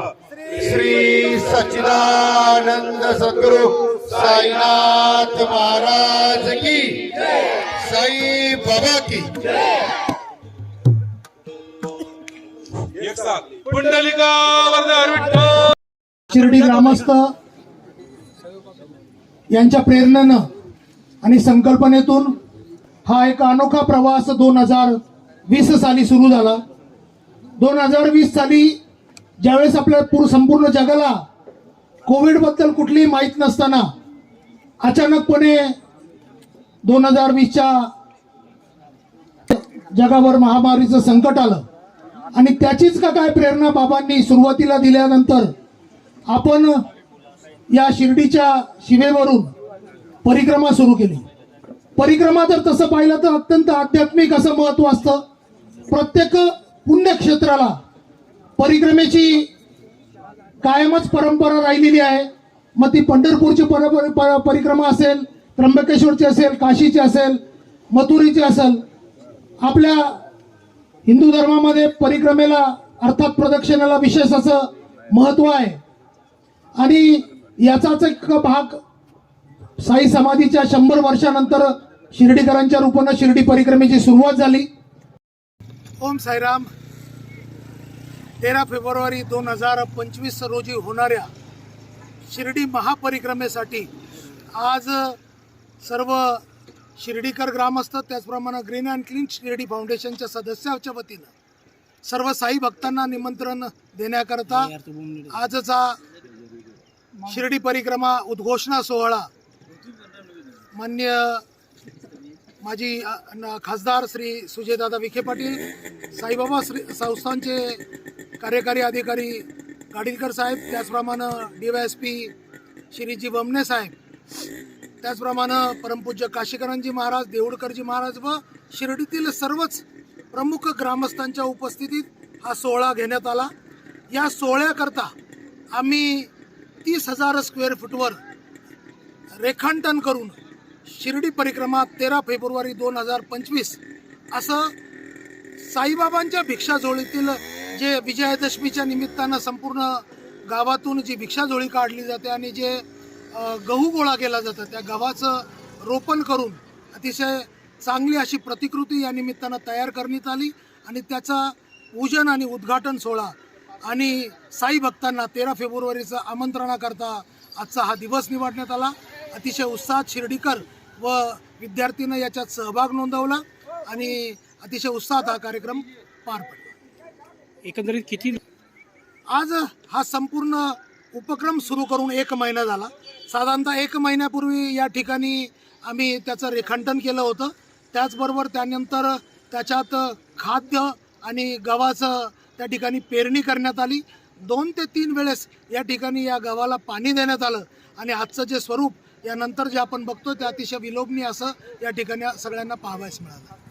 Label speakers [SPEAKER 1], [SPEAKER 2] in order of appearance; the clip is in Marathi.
[SPEAKER 1] श्री सच्चिदानंद सद्गुरु साईनाथ महाराज की साई बाबा की
[SPEAKER 2] पुंडलिका
[SPEAKER 3] शिर्डी ग्रामस्थ यांच्या प्रेरणेनं आणि संकल्पनेतून हा एक अनोखा प्रवास दोन हजार वीस साली सुरू झाला. दोन हजार वीस साली ज्यावेळेस आपल्या पूर संपूर्ण जगाला कोविडबद्दल कुठलीही माहीत नसताना अचानकपणे दोन हजार वीसच्या जगावर महामारीचं संकट आलं. आणि त्याचीच का काय प्रेरणा बाबांनी सुरुवातीला दिल्यानंतर आपण या शिर्डीच्या शिवेवरून परिक्रमा सुरू केली. परिक्रमा जर तसं पाहिलं तर अत्यंत आध्यात्मिक असं महत्त्व असतं. प्रत्येक पुण्यक्षेत्राला परिक्रमेची कायमच परंपरा राहिलेली आहे. मग ती पंढरपूरची पर- पर- परिक्रमा असेल त्र्यंबकेश्वरची असेल काशीची असेल मथुरीची असेल आपल्या हिंदू धर्मामध्ये परिक्रमेला अर्थात प्रदक्षिणेला विशेष असं महत्त्व आहे. आणि याचाच एक भाग साई समाधीच्या शंभर वर्षानंतर शिर्डीकरांच्या रूपानं शिर्डी परिक्रमेची सुरुवात झाली. ओम साईराम. तेरा फेब्रुवारी दोन हजार पंचवीस रोजी होणाऱ्या शिर्डी महापरिक्रमेसाठी आज सर्व शिर्डीकर ग्रामस्थ त्याचप्रमाणे ग्रीन अँड क्लीन शिर्डी फाउंडेशनच्या सदस्याच्या वतीनं सर्व साई भक्तांना निमंत्रण देण्याकरता आजचा शिर्डी परिक्रमा उद्घोषणा सोहळा मान्य माजी न- खासदार श्री सुजयदादा विखे पाटील साईबाबा श्री संस्थांचे कार्यकारी अधिकारी गाडीलकर साहेब त्याचप्रमाणे D Y S P Shriji Bamne साहेब त्याचप्रमाणे परमपूज्य काशीकरांजी महाराज देऊळकरजी महाराज व शिर्डीतील सर्वच प्रमुख ग्रामस्थांच्या उपस्थितीत हा सोहळा घेण्यात आला. या सोहळ्याकरता आम्ही तीस हजार स्क्वेअर फूटवर रेखांकन करून शिर्डी परिक्रमा तेरा फेब्रुवारी दोन हजार पंचवीस असं साईबाबांच्या भिक्षाझोळीतील जे विजयादशमीच्या निमित्तानं संपूर्ण गावातून जी भिक्षाझोळी काढली जाते आणि जे गहू गोळा केला जातं त्या गव्हाचं रोपण करून अतिशय चांगली अशी प्रतिकृती या निमित्तानं तयार करण्यात आली आणि त्याचा पूजन आणि उद्घाटन सोहळा आणि साई भक्तांना तेरा फेब्रुवारीचं आमंत्रणाकरता आजचा हा दिवस निवडण्यात आला. अतिशय उत्साहात शिर्डीकर व विद्यार्थीनं याच्यात सहभाग नोंदवला आणि अतिशय उत्साहात हा कार्यक्रम पार पडला.
[SPEAKER 4] एकंदरीत किती
[SPEAKER 3] आज हा संपूर्ण उपक्रम सुरू करून एक महिना झाला. साधारणतः एक महिन्यापूर्वी या ठिकाणी आम्ही त्याचं रेखांकन केलं होतं. त्याचबरोबर त्यानंतर त्याच्यात खाद्य आणि गव्हाचं त्या ठिकाणी पेरणी करण्यात आली. दोन ते तीन वेळेस या ठिकाणी या गव्हाला पाणी देण्यात आलं आणि आजचं जे स्वरूप यानंतर जे आपण बघतो ते अतिशय विलोभनीय असं या ठिकाणी सगळ्यांना पाहावयास मिळालं.